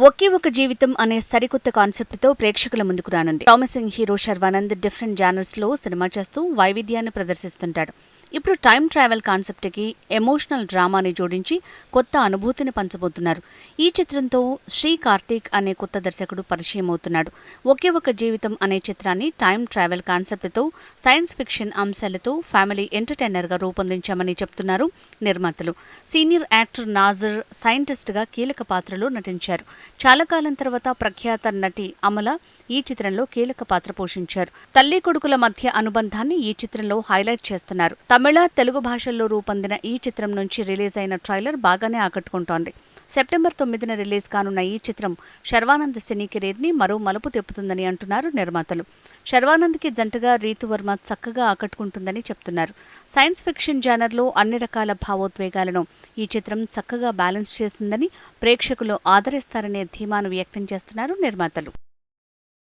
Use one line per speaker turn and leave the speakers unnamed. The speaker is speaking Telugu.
ఒకే ఒక జీవితం అనే సరికొత్త కాన్సెప్ట్తో ప్రేక్షకుల ముందుకు రానుంది. ప్రామిసింగ్ హీరో శర్వానంద్ డిఫరెంట్ జానర్స్లో సినిమా చేస్తూ వైవిధ్యాన్ని ప్రదర్శిస్తుంటాడు. ఇప్పుడు టైం ట్రావెల్ కాన్సెప్ట్కి ఎమోషనల్ డ్రామాని జోడించి కొత్త అనుభూతిని పంచబోతున్నారు. ఈ చిత్రంతో శ్రీ కార్తీక్ అనే కొత్త దర్శకుడు పరిచయం అవుతున్నాడు ఒకే ఒక జీవితం అనే చిత్రాన్ని టైం ట్రావెల్ కాన్సెప్ట్తో సైన్స్ ఫిక్షన్ అంశాలతో ఫ్యామిలీ ఎంటర్టైనర్గా రూపొందించామని చెప్తున్నారు నిర్మాతలు. సీనియర్ యాక్టర్ నాజర్ సైంటిస్ట్గా కీలక పాత్రలో నటించారు. చాలా కాలం తర్వాత ప్రఖ్యాత నటి అమల ఈ చిత్రంలో కీలక పాత్ర పోషించారు. తల్లి కొడుకుల మధ్య అనుబంధాన్ని ఈ చిత్రంలో హైలైట్ చేస్తున్నారు. తమిళ తెలుగు భాషల్లో రూపొందిన ఈ చిత్రం నుంచి రిలీజ్ అయిన ట్రైలర్ బాగానే ఆకట్టుకుంటోంది. సెప్టెంబర్ తొమ్మిదిన రిలీజ్ కానున్న ఈ చిత్రం శర్వానంద్ సినీ కెరీర్ని మరో మలుపు తిప్పుతుందని అంటున్నారు నిర్మాతలు. శర్వానంద్కి జంటగా రీతు వర్మ చక్కగా ఆకట్టుకుంటుందని చెప్తున్నారు. సైన్స్ ఫిక్షన్ జానర్లో అన్ని రకాల భావోద్వేగాలను ఈ చిత్రం చక్కగా బ్యాలెన్స్ చేసిందని ప్రేక్షకులు ఆదరిస్తారనే ధీమాను వ్యక్తం చేస్తున్నారు నిర్మాతలు.